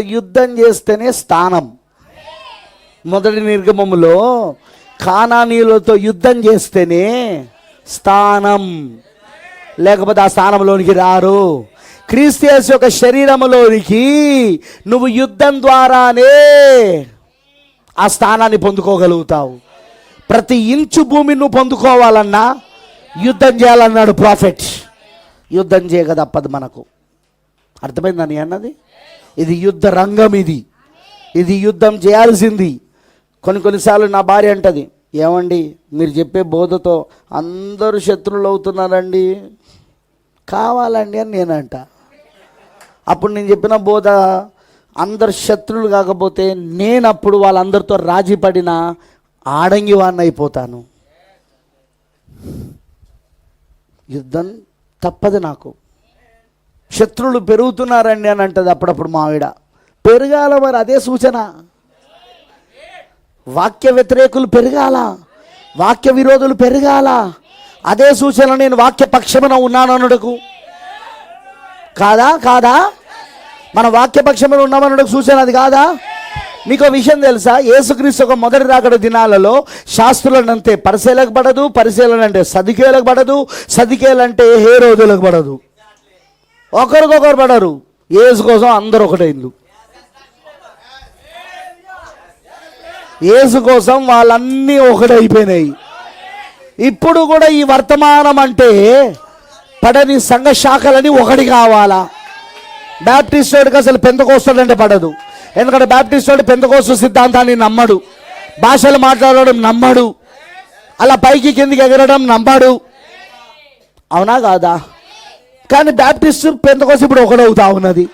యుద్ధం చేస్తేనే స్థానం. మొదటి నిర్గమములో కానానీయులతో యుద్ధం చేస్తేనే స్థానం. లేకపోతే ఆ స్థానంలోనికి రారు. క్రీస్తియస్ యొక్క శరీరములోనికి నువ్వు యుద్ధం ద్వారానే ఆ స్థానాన్ని పొందుకోగలుగుతావు. ప్రతి ఇంచు భూమి నువ్వు పొందుకోవాలన్నా యుద్ధం చేయాలన్నాడు ప్రాఫిట్. యుద్ధం చేయక తప్పదు మనకు. అర్థమైందని అన్నది? ఇది యుద్ధ రంగం ఇది. ఇది యుద్ధం చేయాల్సింది. కొన్ని కొన్నిసార్లు నా భార్య అంటది ఏమండి మీరు చెప్పే బోధతో అందరూ శత్రువులు అవుతున్నారండి. కావాలండి అని నేనంట. అప్పుడు నేను చెప్పిన బోధ అందరు శత్రువులు కాకపోతే నేను అప్పుడు వాళ్ళందరితో రాజీ పడిన ఆడంగి వాడిని అయిపోతాను. యుద్ధం తప్పదు నాకు. శత్రువులు పెరుగుతున్నారండి అని అంటది అప్పుడప్పుడు మావిడ. పెరగాల మరి అదే సూచన. వాక్య వ్యతిరేకులు పెరగాల. వాక్య విరోధులు పెరగాల. అదే సూచన నేను వాక్య పక్షమున ఉన్నాను కాదా? కాదా? మన వాక్య పక్షమున ఉన్నామనుటకు సూచన అది కాదా? మీకు విషయం తెలుసా? యేసుక్రీస్తు ఒక మొదటి రాకడ దినాలలో శాస్త్రులను అంతే పరిశీలకు పడదు పరిశీలన అంటే సదికేలకు పడదు సదికేలంటే హే రోజులకు పడదు. ఒకరికొకరు పడరు. ఏసు కోసం అందరు ఒకటైంది ఏసు కోసం వాళ్ళన్నీ ఒకటైపోయినాయి ఇప్పుడు కూడా ఈ వర్తమానం అంటే పడని సంఘ శాఖలని ఒకటి కావాలా? బ్యాప్టిస్ట్ వాడికి అసలు పెంతకోస్తాడంటే పడదు. ఎందుకంటే బ్యాప్టిస్ట్ వాడు పెంతకోస్తు సిద్ధాంతాన్ని నమ్మడు. భాషలు మాట్లాడడం నమ్మడు. అలా పైకి కిందికి ఎగరడం నమ్మడు. అవునా కాదా? కానీ బ్యాప్టిస్ట్ పెంతకోసం ఇప్పుడు ఒకడవుతా ఉన్నది.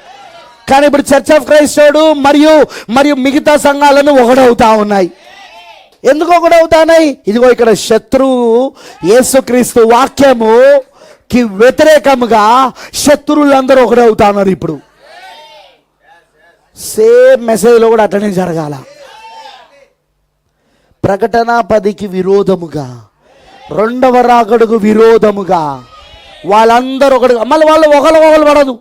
కానీ ఇప్పుడు చర్చ్ ఆఫ్ క్రైస్తవుడు మరియు మరియు మిగతా సంఘాలను ఒకడవుతా ఉన్నాయి. ఎందుకు ఒకడవుతానాయి ఇదిగో ఇక్కడ శత్రువు యేసుక్రీస్తు వాక్యముకి వ్యతిరేకముగా శత్రువులందరూ ఒకడవుతున్నారు ఇప్పుడు. సేమ్ మెసేజ్లో కూడా అట్లనే జరగాల. ప్రకటన పదికి విరోధముగా రెండవ రాకడుకు విరోధముగా వాళ్ళందరూ ఒకటి మళ్ళీ వాళ్ళు ఒకరు ఒకరు పడదు.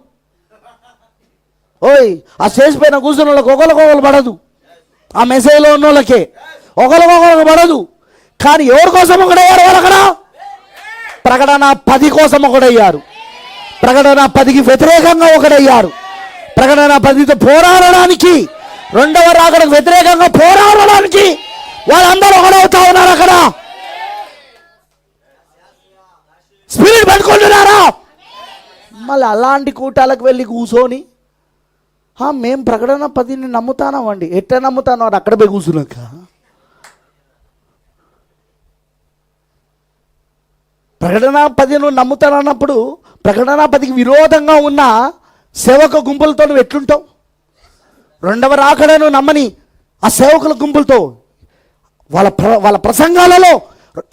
ఓయ్ ఆ స్టేజ్ పైన కూర్చున్న వాళ్ళకి ఒకరికొకరు పడదు. ఆ మెసేజ్లో ఉన్న వాళ్ళకే ఒకరికొకరు పడదు. కానీ ఎవరి కోసం ఒకడయ్యారు వాళ్ళు అక్కడ? ప్రకటన పది కోసం ఒకడయ్యారు. ప్రకటన పదికి వ్యతిరేకంగా ఒకడయ్యారు. ప్రకటన పదితో పోరాడడానికి రెండవ రాకడకు వ్యతిరేకంగా పోరాడడానికి వాళ్ళందరూ ఒకడవుతా ఉన్నారు అక్కడ స్పిరిట్ పట్టుకుంటున్నారా మళ్ళీ అలాంటి కూటాలకు వెళ్ళి కూర్చొని మేము ప్రకటన పదిని నమ్ముతానామండి. ఎట్లా నమ్ముతాను అక్కడ పోయి కూర్చున్నాక ప్రకటన పదిను నమ్ముతానన్నప్పుడు ప్రకటన పదికి విరోధంగా ఉన్న సేవక గుంపులతో నువ్వు ఎట్లుంటావు? రెండవ రాకడను నమ్మని ఆ సేవకుల గుంపులతో వాళ్ళ ప్ర వాళ్ళ ప్రసంగాలలో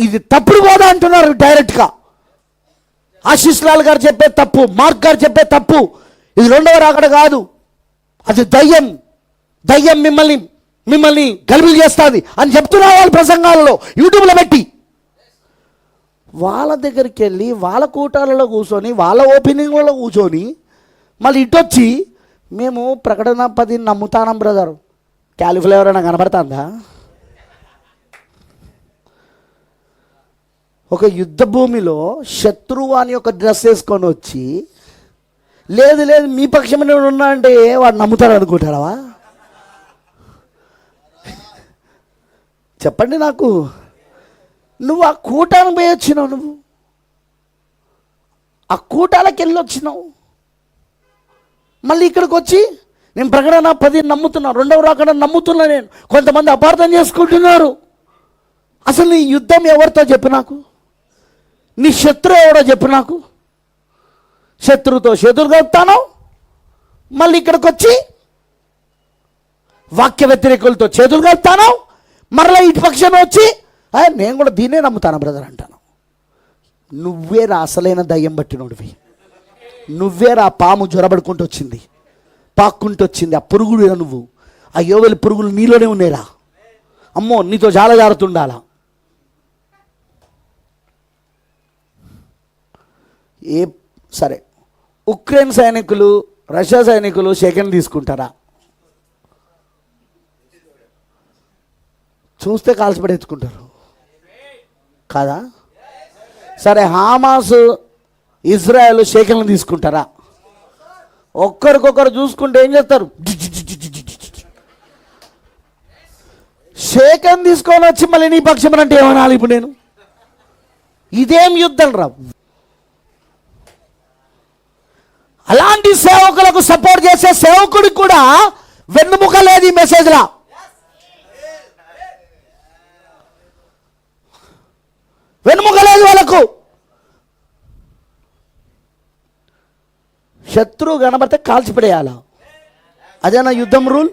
ఇది తప్పుడు బోధ అంటున్నారు డైరెక్ట్గా. ఆశీష్ లాల్ గారు చెప్పే తప్పు మార్క్ గారు చెప్పే తప్పు ఇది రెండవ రాకడ కాదు. అది దయ్యం దయ్యం మిమ్మల్ని మిమ్మల్ని గలిబిలి చేస్తుంది అని చెప్తున్నారు వాళ్ళ ప్రసంగాలలో యూట్యూబ్లో పెట్టి. వాళ్ళ దగ్గరికి వెళ్ళి వాళ్ళ కూటాలలో కూర్చొని వాళ్ళ ఓపెనింగ్లలో కూర్చొని మళ్ళీ ఇటొచ్చి మేము ప్రకటన పది నమ్ముతానం బ్రదర్ క్యాలిఫ్లవర్ అయినా కనబడుతుందా? ఒక యుద్ధ భూమిలో శత్రువు అని ఒక డ్రెస్ వేసుకొని వచ్చి లేదు లేదు మీ పక్షమైన ఉన్నా అంటే వాడు నమ్ముతాడు అనుకుంటారావా చెప్పండి నాకు. నువ్వు ఆ కూటానికి పోయి వచ్చినావు నువ్వు. ఆ కూటాలకు వెళ్ళి వచ్చినావు. మళ్ళీ ఇక్కడికి వచ్చి నేను ప్రకటన పది నమ్ముతున్నా రెండవ రాకడ నమ్ముతున్నా నేను. కొంతమంది అపార్థం చేసుకుంటున్నారు. అసలు నీ యుద్ధం ఎవరితో చెప్పు నాకు? నీ శత్రువు ఎవడో చెప్పు నాకు. శత్రువుతో శత్రువు కలుపుతాను? మళ్ళీ ఇక్కడికి వచ్చి వాక్య వ్యతిరేకులతో చేతులు కలుపుతాను? మరలా ఇటు పక్షాన వచ్చి నేను కూడా దీన్నే నమ్ముతాను బ్రదర్ అంటాను. నువ్వే రా అసలైన దయ్యం పట్టినోడివి నువ్వే రా పాము జ్వరబడుకుంటూ వచ్చింది. పాక్కుంటూ వచ్చింది. ఆ పురుగుడు నువ్వు. ఆ యోవెలి పురుగులు నీలోనే ఉన్నాయిరా. అమ్మో నీతో జాల జారుతుండాలా ఏ సరే. ఉక్రెయిన్ సైనికులు రష్యా సైనికులు సెకండ్ తీసుకుంటారా? చూస్తే కాల్చిపడేసుకుంటారు కాదా? సరే హామాస్ ఇజ్రాయెల్ సేకరణ తీసుకుంటారా? ఒక్కరికొకరు చూసుకుంటే ఏం చేస్తారు? సేకరణ తీసుకొని వచ్చి మళ్ళీ నీ పక్షం అంటే ఏమనాలి ఇప్పుడు నేను? ఇదేం యుద్ధం రా? అలాంటి సేవకులకు సపోర్ట్ చేసే సేవకుడికి కూడా వెన్నుముక లేదు ఈ మెసేజ్లా వెన్నుముక లేదు వాళ్ళకు. శత్రువు కనబడితే కాల్చిపడేయాల? అదేనా యుద్ధం రూల్